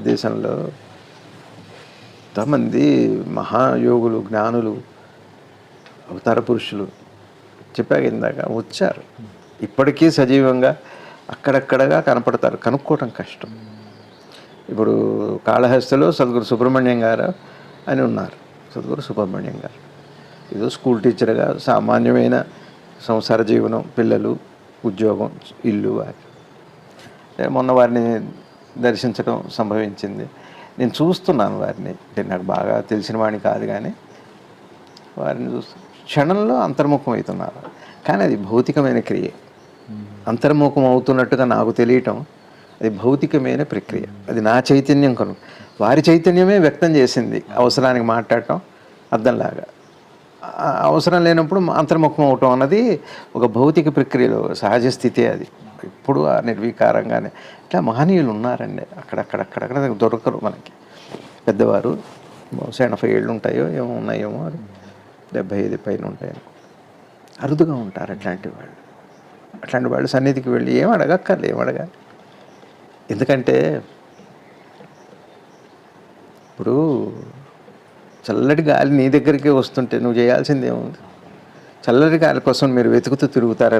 భారతదేశంలో ఎంతమంది మహాయోగులు జ్ఞానులు అవతార పురుషులు చెప్పాక ఇందాక వచ్చారు. ఇప్పటికీ సజీవంగా అక్కడక్కడగా కనపడతారు. కనుక్కోవటం కష్టం. ఇప్పుడు కాళహస్తిలో సద్గురు సుబ్రహ్మణ్యం గారు అని ఉన్నారు. సద్గురు సుబ్రహ్మణ్యం గారు. ఏదో స్కూల్ టీచర్గా సామాన్యమైన సంసార జీవనం పిల్లలు ఉద్యోగం ఇల్లు వారి. మొన్న వారిని దర్శించడం సంభవించింది. నేను చూస్తున్నాను వారిని. అంటే నాకు బాగా తెలిసిన వాడిని కాదు కానీ వారిని చూస్తూ క్షణంలో అంతర్ముఖం అవుతున్నారు. కానీ అది భౌతికమైన క్రియ. అంతర్ముఖం అవుతున్నట్టుగా నాకు తెలియటం అది భౌతికమైన ప్రక్రియ. అది నా చైతన్యం కను వారి చైతన్యమే వ్యక్తం చేసింది. అవసరానికి మాట్లాడటం అర్థంలాగా అవసరం లేనప్పుడు అంతర్ముఖం అవటం అన్నది ఒక భౌతిక ప్రక్రియలో సహజ స్థితే అది. ఇప్పుడు ఆ నిర్వీకారంగానే. ఇట్లా మహనీయులు ఉన్నారండి. అక్కడక్కడక్కడక్కడ దొరకరు మనకి పెద్దవారు బహుశా ఎనభై ఏళ్ళు ఉంటాయో ఏమో ఉన్నాయేమో అది డెబ్భై ఐదు పైన ఉంటాయో అరుదుగా ఉంటారు అట్లాంటి వాళ్ళు అట్లాంటి వాళ్ళు సన్నిధికి వెళ్ళి ఏం అడగక్కర్లే ఏం అడగాలి ఎందుకంటే ఇప్పుడు చల్లటి గాలి నీ దగ్గరికే వస్తుంటే నువ్వు చేయాల్సింది ఏముంది చల్లటి గాలి కోసం మీరు వెతుకుతూ తిరుగుతారా